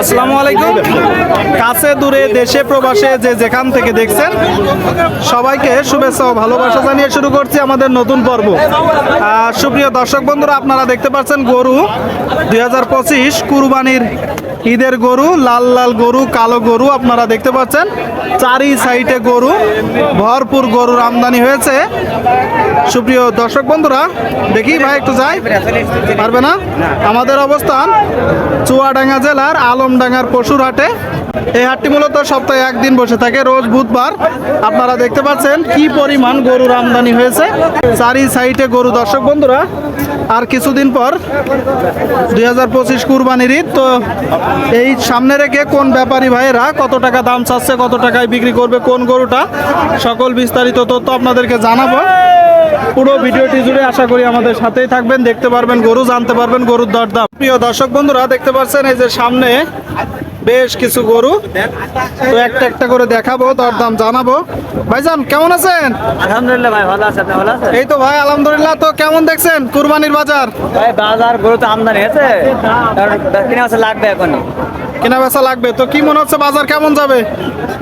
আসসালামু আলাইকুম। কাছে দূরে দেশে প্রবাসে যে যেখান থেকে দেখছেন, সবাইকে শুভেচ্ছা ও ভালোবাসা জানিয়ে শুরু করছি আমাদের নতুন পর্ব। সুপ্রিয় দর্শক বন্ধুরা, আপনারা দেখতে পাচ্ছেন গরু। দুই হাজার পঁচিশ কুরবানির ঈদের গরু, লাল লাল গরু, কালো গরু আপনারা দেখতে পাচ্ছেন। চারি সাইডে গরু, ভরপুর গরুর আমদানি হয়েছে। সুপ্রিয় দর্শক বন্ধুরা, দেখি ভাই একটু যাই। পারবে না? আমাদের অবস্থান চুয়াডাঙ্গা জেলার আলমডাঙ্গার পশুর হাটে এই হাটটি মূলত সপ্তাহে একদিন বসে থাকে, রোজ বুধবার। আপনারা দেখতে পাচ্ছেন কি পরিমাণ গরুর আমদানি হয়েছে। চারি সাইডে গরু, দর্শক বন্ধুরা, আর কিছুদিন পর দুই হাজার পঁচিশ কুরবানির ঈদ। তো এই সামনে রেখে কোন ব্যাপারী ভাইয়েরা কত টাকা দাম চাচ্ছে, কত টাকায় বিক্রি করবে, কোন গরুটা, সকল বিস্তারিত তথ্য আপনাদেরকে জানাব। পুরো ভিডিওটি জুড়ে আশা করি আমাদের সাথেই থাকবেন দেখতে পারবেন গরু জানতে পারবেন গরুর দরদাম প্রিয় দর্শক বন্ধুরা দেখতে পাচ্ছেন এই যে সামনে বেশ কিছু গরু। তো একটা একটা করে দেখাবো দরদাম জানাব। ভাইজান কেমন আছেন? আলহামদুলিল্লাহ ভাই ভালো আছে। আপনি ভালো আছেন? এই তো ভাই আলহামদুলিল্লাহ। তো কেমন দেখছেন কুরবানির বাজার? ভাই বাজার গরু তো আমদানি হয়েছে। কারণ কিনে আছে লাগবে এখন। কেনা বেচা লাগবে? তো কি মনে হচ্ছে বাজার কেমন যাবে?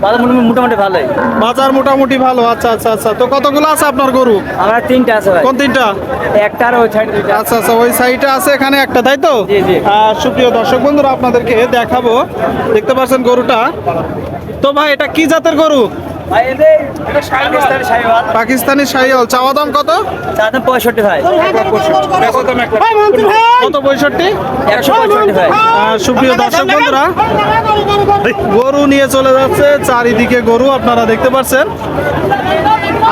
বাজার মোটামুটি ভালো ভালোই। বাজার মোটামুটি ভালো আচ্ছা আচ্ছা আচ্ছা। তো কতগুলো আছে আপনার গরু? আমার তিনটা আছে কোন তিনটা? একটা আর ওই সাইড দুইটা আচ্ছা আচ্ছা ওই সাইডটা আছে এখানে একটা তাই তো? জি, সুপ্রিয় দর্শক বন্ধুরা আপনাদেরকে দেখাবো। দেখতে পাচ্ছেন গরুটা। তো ভাই এটা কি জাতের গরু? পাকিস্তানি শাহিওয়াল চাওয়া দাম কত পঁয়ষট্টি ভাই কত পঁয়ষট্টি একশো ভাই সুপ্রিয় দর্শক বন্ধুরা গরু নিয়ে চলে যাচ্ছে চারিদিকে গরু আপনারা দেখতে পাচ্ছেন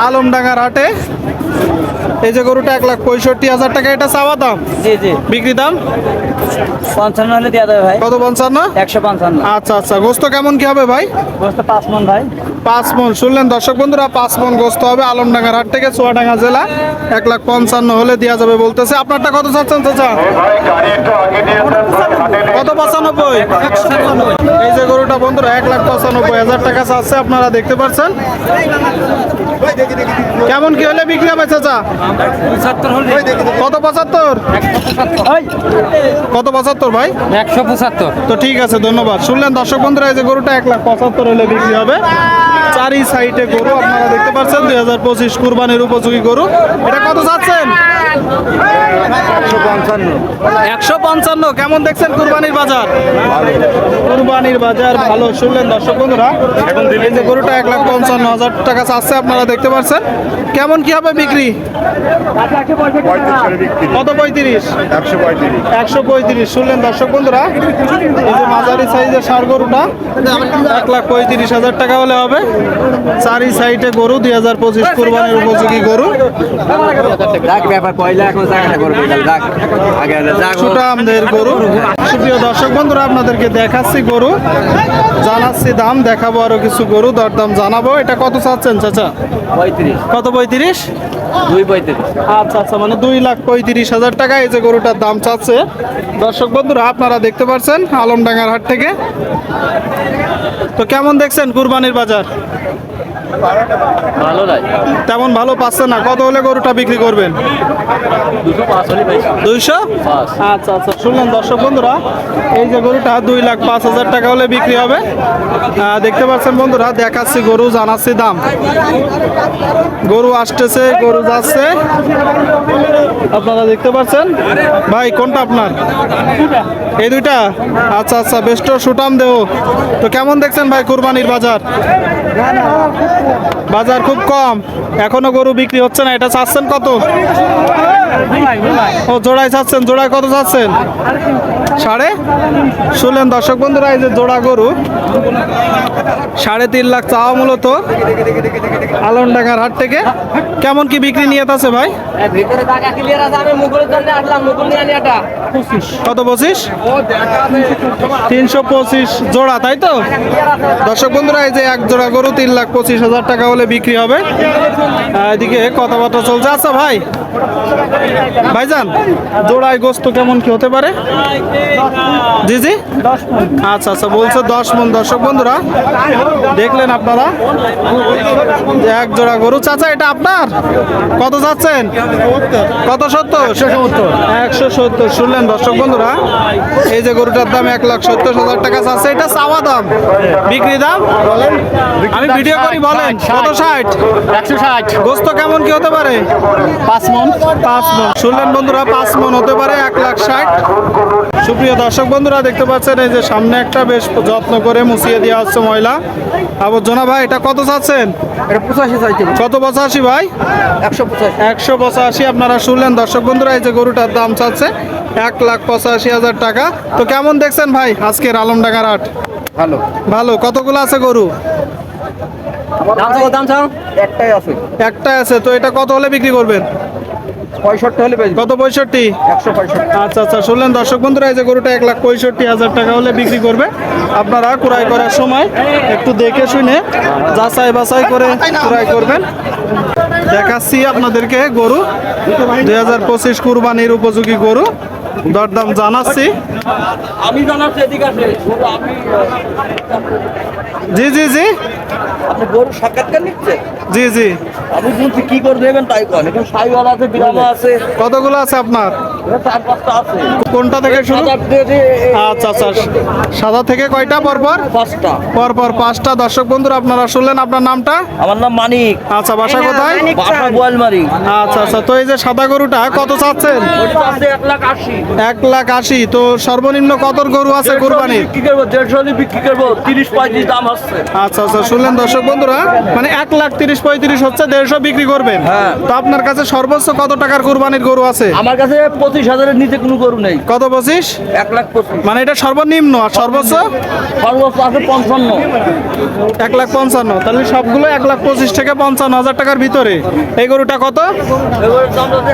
আলমডাঙ্গার হাটে। এই যে গরুটা এক লাখ পঁয়ষট্টি হাজার টাকা এটা চাওয়া দাম? জি জি। বিক্রি দাম? পঞ্চান্ন হলে দেওয়া যাবে ভাই। কত পঞ্চান্ন? একশো পঞ্চান্ন। আচ্ছা আচ্ছা। গোস্ত কেমন কি হবে ভাই? বস্ত পাঁচ মন ভাই। পাঁচ মন। শুনলেন দর্শক বন্ধুরা পাঁচ মন গোস্ত হবে আলমডাঙ্গার হাট থেকে চুয়াডাঙ্গা জেলা। এক লাখ পঞ্চান্ন হলে দেওয়া যাবে বলতেছে। আপনারটা কত চাচ্ছেন চাচা? কত পঁচানব্বই? এই যে গরুটা বন্ধুরা এক লাখ পঁচানব্বই হাজার টাকা চাচ্ছে আপনারা দেখতে পাচ্ছেন। কেমন কি হলে বিক্রি হবে চাচা? কত পঁচাত্তর? কত পঁচাত্তর ভাই? একশো পঁচাত্তর। তো ঠিক আছে ধন্যবাদ। শুনলেন দর্শক বন্ধুরা এই যে গরুটা এক লাখ পঁচাত্তর হলে বিক্রি হবে। চারি সাইডে গরু আপনারা দেখতে পাচ্ছেন দুই হাজার পঁচিশ কুরবানির উপযোগী গরু। এটা কত চাচ্ছেন একশো পঞ্চান্ন। কেমন দেখছেন কুরবানির বাজার? কুরবানির বাজার ভালো। শুনলেন দর্শক বন্ধুরা এই যে গরুটা এক লাখ পঞ্চান্ন হাজার টাকা চাচ্ছে আপনারা দেখতে পাচ্ছেন। কেমন কি হবে বিক্রি? কত পঁয়ত্রিশ? একশো পঁয়ত্রিশ। শুনলেন দর্শক বন্ধুরা এই যে মাঝারি সাইজের সার গরুটা এক লাখ পঁয়ত্রিশ হাজার টাকা হলে হবে। চারি সাইডে গরু দুই হাজার পঁচিশ কোরবানির উপযোগী গরু। যাক ব্যাপার পয়লা এখন জায়গাটা আগে যাক। সুটামদের গরু। সুপ্রিয় দর্শক বন্ধুরা আপনাদেরকে দেখাচ্ছি গরু। জানাচ্ছি দাম দেখাবো আরও কিছু গরু দরদাম জানাব। এটা কত চাচ্ছেন চাচা? পঁয়ত্রিশ। কত পঁয়ত্রিশ? দুই পঁয়ত্রিশ। আচ্ছা আচ্ছা মানে দুই লাখ পঁয়ত্রিশ হাজার টাকা এই যে গরুটার দাম চাচ্ছে। দর্শক বন্ধুরা আপনারা দেখতে পাচ্ছেন আলমডাঙ্গার হাট থেকে। তো কেমন দেখছেন কুরবানির বাজার? ভালো লাগে। তেমন ভালো পাচ্ছে না। কত হলে গরুটা বিক্রি করবেন? দুইশো? আচ্ছা আচ্ছা। শুনলেন দর্শক বন্ধুরা এই যে গরুটা দুই লাখ পাঁচ হাজার টাকা হলে বিক্রি হবে। দেখতে পাচ্ছেন বন্ধুরা দেখাচ্ছি গরু জানাচ্ছি দাম। গরু আসতেছে গরু যাচ্ছে। আপনারা দেখতে পাচ্ছেন? ভাই কোনটা আপনার? এই দুইটা? আচ্ছা আচ্ছা বেস্ট সুটাম দেও তো কেমন দেখছেন ভাই কুরবানির বাজার? বাজার খুব কম। এখনও গরু বিক্রি হচ্ছে না। এটা চাচ্ছেন কত? ও জোড়ায় চাচ্ছেন। জোড়ায় কত চাচ্ছেন? সাড়ে? শুনলেন দর্শক বন্ধুরা, এই যে জোড়া গরু। সাড়ে তিন লাখ চাওয়া মূলত আলমডাঙ্গার হাট থেকে। কেমন কি বিক্রি নিয়ে আছে ভাই? কত পঁচিশ? তিনশো পঁচিশ জোড়া, তাই তো? দর্শক বন্ধুরা, এই যে এক জোড়া গরু, তিন লাখ পঁচিশ হাজার টাকা হলে বিক্রি হবে। এদিকে কথাবার্তা চলছে। আচ্ছা ভাই, ভাইজান, জোড়ায় গোস্ত কেমন কি হতে পারে? জি জি। আচ্ছা আচ্ছা বলছে দশ মন দর্শক বন্ধুরা, দেখলেন আপনারা? এক জোড়া গরু। চাচা, এটা আপনার? কত যাচ্ছেন কত সত্তর? একশো সত্তর। শুনলেন দর্শক বন্ধুরা, এই যে গরুটার দাম এক লাখ সত্তর হাজার টাকা চাচ্ছে। এটা চাওয়া দাম? বিক্রি দাম? আমি ভিডিও করি বলেন কত ষাট? একশো ষাট। গোস্ত কেমন কি হতে পারে? পাঁচ মন। পাঁচ মন। শুনলেন বন্ধুরা পাঁচ মন হতে পারে এক লাখ ষাট। সুপ্রিয় দর্শক বন্ধুরা দেখতে পাচ্ছেন এই যে সামনে একটা বেশ যত্ন করে মুছিয়ে দেওয়া হচ্ছে ময়লা। আবর্জনা ভাই এটা কত চাচ্ছেন? কত পঁচাশি ভাই? একশো পঁচাশি। একশো পঁচাশি আপনারা শুনলেন। দর্শক বন্ধুরা এই যে গরুটার দাম চাচ্ছে এক লাখ পঁচাশি হাজার টাকা। তো কেমন দেখছেন ভাই আজকের আলমডাঙ্গার হাট? ভালো। ভালো। কতগুলো আছে গরু? দাম চাও একটাই আছে। একটাই আছে তো এটা কত হলে বিক্রি করবেন? পঁয়ষট্টি হলে কত পঁয়ষট্টি? একশো পঁয়ষট্টি। আচ্ছা আচ্ছা শুনলেন দর্শক বন্ধুরা এই যে গরুটা এক লাখ পঁয়ষট্টি হাজার টাকা হলে বিক্রি করবে। আপনারা ক্রয় করার সময় একটু দেখে শুনে যাচাই বাছাই করে ক্রয় করবেন। দেখাচ্ছি আপনাদেরকে গরু। দুই হাজার পঁচিশ কুরবানির উপযোগী গরু। দরদাম জানাচ্ছি। আমি জানাচ্ছি এদিকে আছে আমি জি জি জি। আপনি গরু সাক্ষাৎকার নিচ্ছে? জি জি। আপনি বলছি কি করে দেবেন তাই করেন এখানে সাইওয়ালা আছে বিরামা আছে। কতগুলো আছে আপনার? চার পাঁচটা আছে। কোনটা থেকে শুরু? আচ্ছা আচ্ছা। সাদা থেকে কয়টা? পরপর? পাঁচটা। পরপর পাঁচটা। দর্শক বন্ধুরা আপনারা শুনলেন আপনার নামটা? আমার নাম মানিক। আচ্ছা বাসা কোথায়? বাসা গোয়ালমারি আচ্ছা আচ্ছা। তো এই যে সাদা গরুটা কত চাচ্ছেন? ওটা আছে এক লাখ আশি। এক লাখ আশি তো সর্বনিম্ন কত গরু আছে কোরবানির বিক্রি করব দেড়শো বিক্রি করব তিরিশ পঁয়ত্রিশ দাম আসছে। আচ্ছা আচ্ছা শুনলেন দর্শক বন্ধুরা মানে এক লাখ তিরিশ পঁয়ত্রিশ হচ্ছে দেড়শো বিক্রি করবেন। হ্যাঁ। তো আপনার কাছে সর্বোচ্চ কত টাকার কোরবানির গরু আছে? আমার কাছে পঁচিশ হাজারের নিচে কোনো গরু নেই। কত পঁচিশ? এক লাখ মানে এটা সর্বনিম্ন আর সর্বোচ্চ? সর্বোচ্চ আছে পঞ্চান্ন। এক লাখ পঞ্চান্ন তাহলে সবগুলো এক লাখ পঁচিশ থেকে পঞ্চান্ন হাজার টাকার ভিতরে। এই গরুটা কত?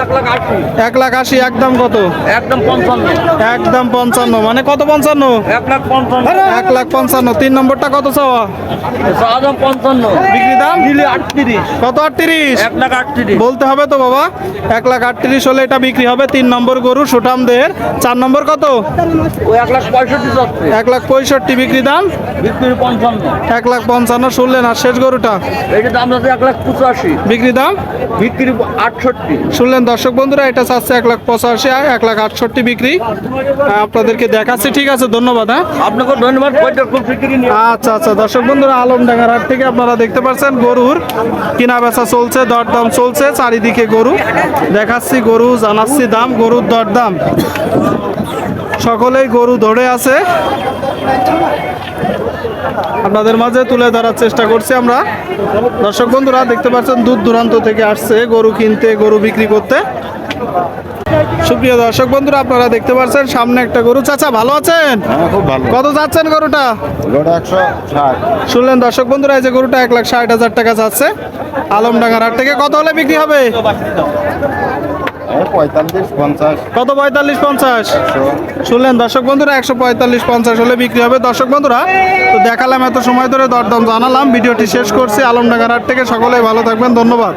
এক লাখ আশি। এক লাখ আশি একদম কত? একদম পঞ্চান্ন একদম পঞ্চান্ন মানে কত পঞ্চান্ন এক লাখ পঞ্চান্ন এক লাখ পঞ্চান্ন তিন নম্বরটা কত চাওয়া চা পঞ্চান্ন বিক্রি দাম দিলে আটত্রিশ কত আটত্রিশ এক লাখ আটত্রিশ বলতে হবে তো বাবা এক লাখ আটত্রিশ হলে এটা বিক্রি হবে তিন নম্বর গরু সুঠাম দেহের চার নম্বর কত এক লাখ পঁয়ষট্টি এক লাখ পঁয়ষট্টি বিক্রি দাম বিক্রি পঞ্চান্ন এক লাখ পঞ্চান্ন শুনলেন আর শেষ গরুটা এইটার দাম আছে এক লাখ পঁচাশি বিক্রি দাম বিক্রি আটষট্টি শুনলেন দর্শক বন্ধুরা এটা চাচ্ছে এক লাখ পঁচাশি আর এক লাখ আটষট্টি বিক্রি। আহ, আপনাদেরকে দেখাচ্ছি। ঠিক আছে ধন্যবাদ হ্যাঁ। আপনাকে ধন্যবাদ আচ্ছা আচ্ছা দর্শক বন্ধুরা আলমডাঙ্গার হাট থেকে আপনারা দেখতে পাচ্ছেন গরুর কিনা বেচা চলছে দরদাম চলছে চারিদিকে গরু। দেখাচ্ছি গরু জানাচ্ছি দাম গরুর দরদাম। সকলেই গরু ধরে আছে। আপনাদের মাঝে তুলে ধরার চেষ্টা করছি আমরা। দর্শক বন্ধুরা দেখতে পাচ্ছেন দূর দূরান্ত থেকে আসছে গরু কিনতে গরু বিক্রি করতে। সুপ্রিয় দর্শক বন্ধুরা আপনারা দেখতে পাচ্ছেন সামনে একটা গরু। চাচা ভালো আছেন? হ্যাঁ খুব ভালো। কত যাচ্ছেন গরুটা? শুনলেন দর্শক বন্ধুরা এই যে গরুটা এক লাখ ষাট হাজার টাকা যাচ্ছে। আলমডাঙ্গার হাট থেকে কত হলে বিক্রি হবে? কত পঁয়তাল্লিশ পঞ্চাশ? শুনলেন দর্শক বন্ধুরা একশো পঁয়তাল্লিশ পঞ্চাশ হলে বিক্রি হবে। দর্শক বন্ধুরা তো দেখালাম এত সময় ধরে দরদাম জানালাম। ভিডিওটি শেষ করছি। আলমডাঙ্গার হাট থেকে সকলেই ভালো থাকবেন। ধন্যবাদ।